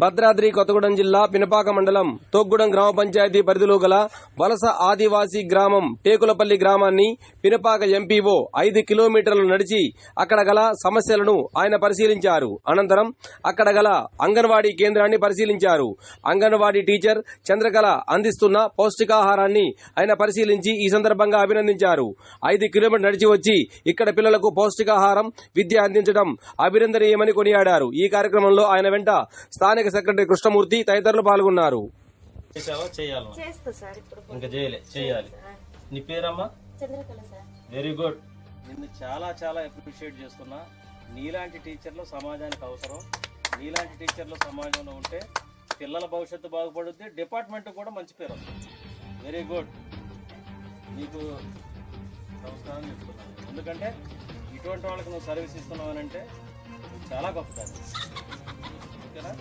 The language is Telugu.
భద్రాద్రి కొత్తగూడెం జిల్లా పినపాక మండలం తొగ్గుడం గ్రామ పంచాయతీ పరిధిలో గల వలస ఆదివాసీ గ్రామం టేకులపల్లి గ్రామాన్ని పినపాక ఎంపీఓ ఐదు కిలోమీటర్లు నడిచి అక్కడ గల సమస్యలను ఆయన పరిశీలించారు. అనంతరం అక్కడ గల అంగన్వాడీ కేంద్రాన్ని పరిశీలించారు. అంగన్వాడీ టీచర్ చంద్రకళ అందిస్తున్న పౌష్టికాహారాన్ని ఆయన పరిశీలించి ఈ సందర్భంగా అభినందించారు. ఐదు కిలోమీటర్ నడిచి వచ్చి ఇక్కడ పిల్లలకు పౌష్టికాహారం విద్య అందించడం అభినందనీయమని కొనియాడారు. ఈ కార్యక్రమంలో ఆయన వెంట స్థానిక సెక్రటరీ కృష్ణమూర్తి తదితరులు పాల్గొన్నారు. చేసావా? చేయాలి చేస్తా సార్ ఇప్పుడు ఇంకా చేయలే. చేయాలి. నీ పేరమ్మా? చంద్రకళ సార్. వెరీ గుడ్ నిన్ను చాలా చాలా అప్రిషియేట్ చేస్తున్నా. నీలాంటి టీచర్లు సమాజానికి అవసరం. నీలాంటి టీచర్లు సమాజంలో ఉంటే పిల్లల భవిష్యత్తు బాగుపడుద్ది. డిపార్ట్మెంట్ కూడా మంచి పేరు వస్తుంది. వెరీ గుడ్ నీకు నమస్కారం చెప్తున్నాను. ఎందుకంటే ఇటువంటి వాళ్ళకి నువ్వు సర్వీస్ ఇస్తున్నావు అని అంటే చాలా గొప్పదాన్ని ఓకేనా?